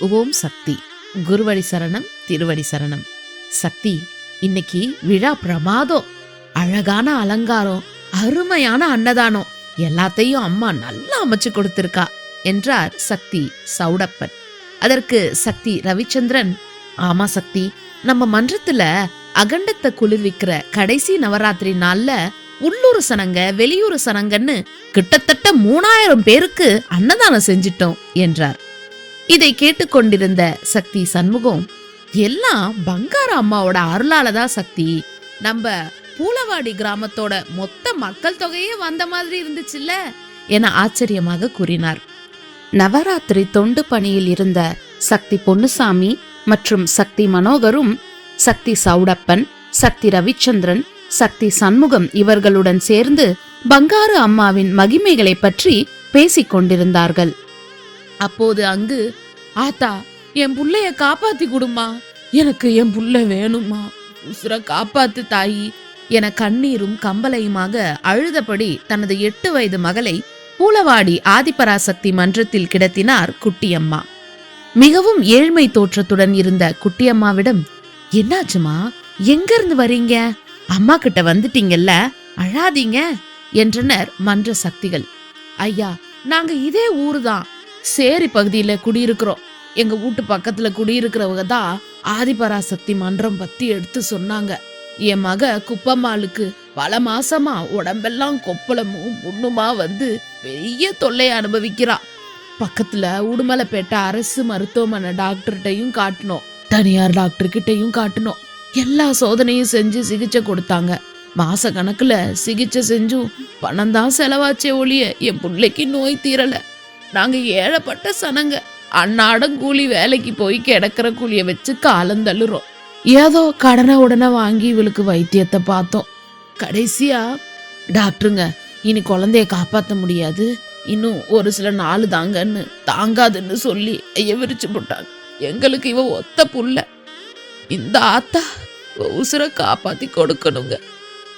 ஓம் சக்தி. குருவடி சரணம் திருவடி சரணம். சக்தி இன்னைக்கு விழா பிரமாதம். அழகான அலங்காரம் அருமையான அன்னதானம். எல்லாத்தையும் அம்மா நல்லா அமைச்சு கொடுத்திருக்கா என்றார் சக்தி சௌடப்பன். அதற்கு சக்தி ரவிச்சந்திரன் ஆமா சக்தி நம்ம மன்றத்துல அகண்டத்தை குளிர்விக்கிற கடைசி நவராத்திரி நாள்ல உள்ளூர் சனங்க வெளியூர் சனங்கன்னு கிட்டத்தட்ட மூணாயிரம் பேருக்கு அன்னதானம் செஞ்சிட்டோம் என்றார். இதை கேட்டுக்கொண்டிருந்த சக்தி சண்முகம் எல்லாம் பங்கார அம்மாவோட அருளால தான் சக்தி. நம்ம பூலவாடி கிராமத்தோட மொத்த மக்கள் தொகையே வந்த மாதிரி இருந்துச்சுல்ல? என ஆச்சரியமாக கூறினார். நவராத்திரி தொண்டு பணியில் இருந்த சக்தி பொன்னுசாமி மற்றும் சக்தி மனோகரும் சக்தி சௌடப்பன் சக்தி ரவிச்சந்திரன் சக்தி சண்முகம் இவர்களுடன் சேர்ந்து பங்காரு அம்மாவின் மகிமைகளை பற்றி பேசிக் கொண்டிருந்தார்கள் அப்போது அங்கு ஆத்தா என் புள்ளைய காப்பாத்தி கொடுமா எனக்கு என் புள்ள வேணுமா உசுர காப்பாத்து தாயி. என கண்ணீரும் கம்பலையுமாக அழுதபடி தனது எட்டு வயது மகளை பூலவாடி ஆதிபராசக்தி மன்றத்தில் கிடத்தினார் குட்டியம்மா. மிகவும் ஏழ்மை தோற்றத்துடன் இருந்த குட்டியம்மாவிடம் என்னாச்சுமா? எங்க இருந்து வரீங்க? அம்மா கிட்ட வந்துட்டீங்கல்ல? அழாதீங்க என்றனர் மன்ற சக்திகள். ஐயா நாங்க இதே ஊருதான். சேரி பகுதியில குடியிருக்கிறோம். எங்க வீட்டு பக்கத்துல குடியிருக்கிறவங்க தான் ஆதிபராசக்தி மன்றம் பத்தி எடுத்து சொன்னாங்க. என் மக குப்பம்மாளுக்கு பல மாசமா உடம்பெல்லாம் கொப்பளமும் புண்ணுமா வந்து பெரிய தொல்லை அனுபவிக்கிறா. பக்கத்துல உடுமலைப்பேட்டை அரசு மருத்துவமனை டாக்டர்கிட்டையும் காட்டினோம். தனியார் டாக்டர் கிட்டையும் காட்டினோம். எல்லா சோதனையும் செஞ்சு சிகிச்சை கொடுத்தாங்க. மாச கணக்குல சிகிச்சை செஞ்சும் பணம் தான் செலவாச்சே ஒழிய என் பிள்ளைக்கு நோய் தீரல. நாங்க ஏழப்பட்ட சனங்க. அன்னாடம் கூலி வேலைக்கு போய் கிடக்கிற கூலிய வச்சு காலம் தள்ளுறோம். ஏதோ கடனை உடனே வாங்கி இவளுக்கு வைத்தியத்தை பார்த்தோம். கடைசியா டாக்டருங்க இனி குழந்தைய காப்பாத்த முடியாது. இன்னும் ஒரு சில நாள் தாங்கன்னு தாங்காதுன்னு சொல்லி ஐய விரிச்சு போட்டாங்க. எங்களுக்கு இவ ஒத்த புள்ள. இந்த ஆத்தா உசுரை காப்பாத்தி கொடுக்கணுங்க.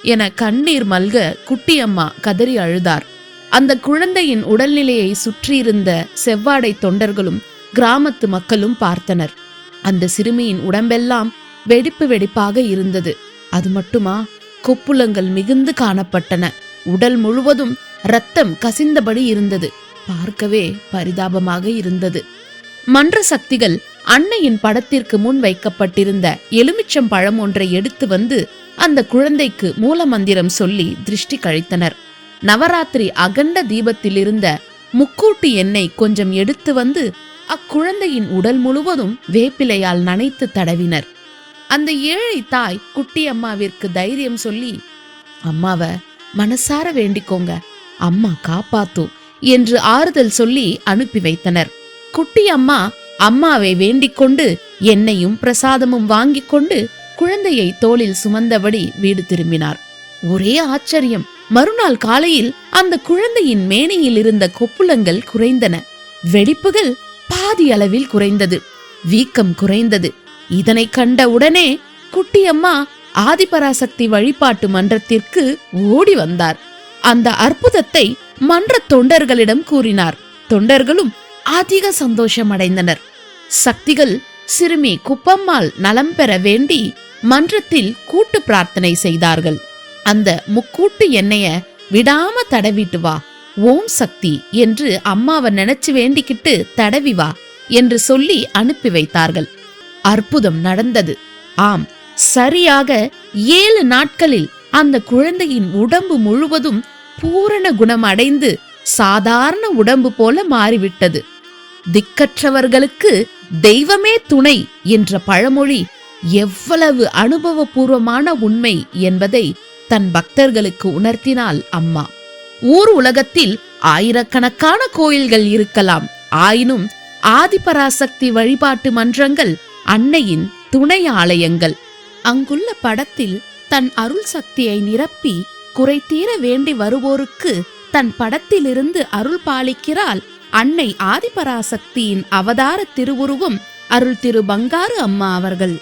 என கண்ணீர் மல்க குட்டியம்மா கதறி அழுதார். அந்த குழந்தையின் உடல்நிலையை சுற்றியிருந்த செவ்வாடை தொண்டர்களும் கிராமத்து மக்களும் பார்த்தனர். அந்த சிறுமியின் உடம்பெல்லாம் வெடிப்பு வெடிப்பாக இருந்தது. அது மட்டுமா? கொப்புளங்கள் மிகுந்து காணப்பட்டன. உடல் முழுவதும் ரத்தம் கசிந்தபடி இருந்தது. பார்க்கவே பரிதாபமாக இருந்தது. மன்ற சக்திகள் அன்னையின் படத்திற்கு முன் வைக்கப்பட்டிருந்த எலுமிச்சம் பழம் ஒன்றை எடுத்து வந்து அந்த குழந்தைக்கு மூலமந்திரம் சொல்லி திருஷ்டி கழித்தனர். நவராத்திரி அகண்ட தீபத்தில் இருந்த முக்கூட்டி எண்ணெய் கொஞ்சம் எடுத்து வந்து அக்குழந்தையின் உடல் முழுவதும் வேப்பிலையால் நனைத்து தடவினர். அந்த ஏழை தாய் குட்டி அம்மாவிற்கு தைரியம் சொல்லி அம்மாவ மனசார வேண்டிக்கோங்க. அம்மா காப்பாத்தும் என்று ஆறுதல் சொல்லி அனுப்பி வைத்தனர். குட்டி அம்மா அம்மாவை வேண்டிக் கொண்டு எண்ணெயும் பிரசாதமும் வாங்கிக் கொண்டு குழந்தையை தோளில் சுமந்தபடி வீடு திரும்பினார். ஒரே ஆச்சரியம். மறுநாள் காலையில் அந்த குழந்தையின் மேனையில் இருந்த கொப்புளங்கள் குறைந்தன. வெடிப்புகள் பாதி அளவில் குறைந்தது. வீக்கம் குறைந்தது. இதனை கண்ட உடனே குட்டியம்மா ஆதிபராசக்தி வழிபாட்டு மன்றத்திற்கு ஓடி வந்தார். அந்த அற்புதத்தை மன்ற தொண்டர்களிடம் கூறினார். தொண்டர்களும் அதிக சந்தோஷம் அடைந்தனர் சக்திகள் சிறுமி குப்பம்மாள் நலம் பெற வேண்டி மன்றத்தில் கூட்டு பிரார்த்தனை செய்தார்கள். அந்த முக்கூட்டு எண்ணெய விடாம தடவிட்டு வா. ஓம் சக்தி என்று அம்மாவை நினைச்சு வேண்டிக்கிட்டு தடவி வா என்று சொல்லி அனுப்பி வைத்தார்கள். அற்புதம் நடந்தது. ஆம் சரியாக ஏழு நாட்களில் அந்த குழந்தையின் உடம்பு முழுவதும் பூரண குணம் அடைந்து சாதாரண உடம்பு போல மாறிவிட்டது. திக்கற்றவர்களுக்கு தெய்வமே துணை என்ற பழமொழி எவ்வளவு அனுபவபூர்வமான உண்மை என்பதை தன் பக்தர்களுக்கு உணர்த்தினாள் அம்மா ஊர் உலகத்தில் ஆயிரக்கணக்கான கோயில்கள் இருக்கலாம். ஆயினும் ஆதிபராசக்தி வழிபாட்டு மன்றங்கள் அன்னையின் துணை ஆலயங்கள். அங்குள்ள படத்தில் தன் அருள் சக்தியை நிரப்பி குறை தீர வேண்டி வருவோருக்கு தன் படத்திலிருந்து அருள் பாலிக்கிறாள் அன்னை ஆதிபராசக்தியின் அவதார திருவுருவம் அருள் திரு பங்காரு அம்மா அவர்கள்.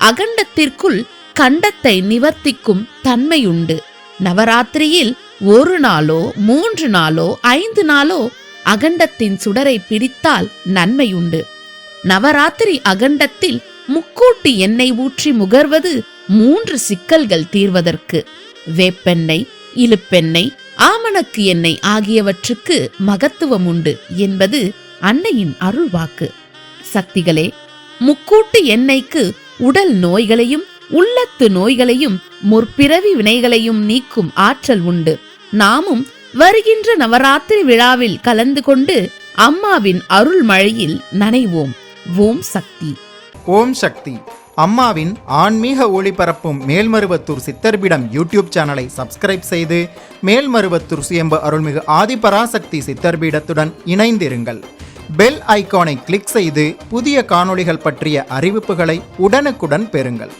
அகண்டத்திற்குள் கண்டத்தை நிவர்த்திக்கும் தன்மையுண்டு. நவராத்திரியில் ஒரு நாளோ மூன்று நாளோ ஐந்து நாளோ அகண்டத்தின் சுடரை பிடித்தால் நன்மையுண்டு. நவராத்திரி அகண்டத்தில் முக்கூட்டு எண்ணெய் ஊற்றி முகர்வது மூன்று சிக்கல்கள் தீர்வதற்கு. வேப்பெண்ணெய் இழுப்பெண்ணெய் ஆமணக்கு எண்ணெய் ஆகியவற்றுக்கு மகத்துவம் உண்டு என்பது அன்னையின் அருள்வாக்கு. சக்திகளே முக்கூட்டு எண்ணெய்க்கு உடல் நோய்களையும் உள்ளத்து நோய்களையும் முற்பிறவி வினைகளையும் நீக்கும் ஆற்றல் உண்டு. நாமும் வருகின்ற நவராத்திரி விழாவில் கலந்து கொண்டு அம்மாவின் அருள் மழையில் நனைவோம். ஓம் சக்தி. ஓம் சக்தி. அம்மாவின் ஆன்மீக ஒளிபரப்பும் மேல்மருவத்தூர் சித்தர்பிடம் யூடியூப் சேனலை சப்ஸ்கிரைப் செய்து மேல்மருவத்தூர் சுயம்பு அருள்மிகு ஆதிபராசக்தி சித்தர்பீடத்துடன் இணைந்திருங்கள். பெல் ஐகானை கிளிக் செய்து புதிய காணொளிகள் பற்றிய அறிவிப்புகளை உடனுக்குடன் பெறுங்கள்.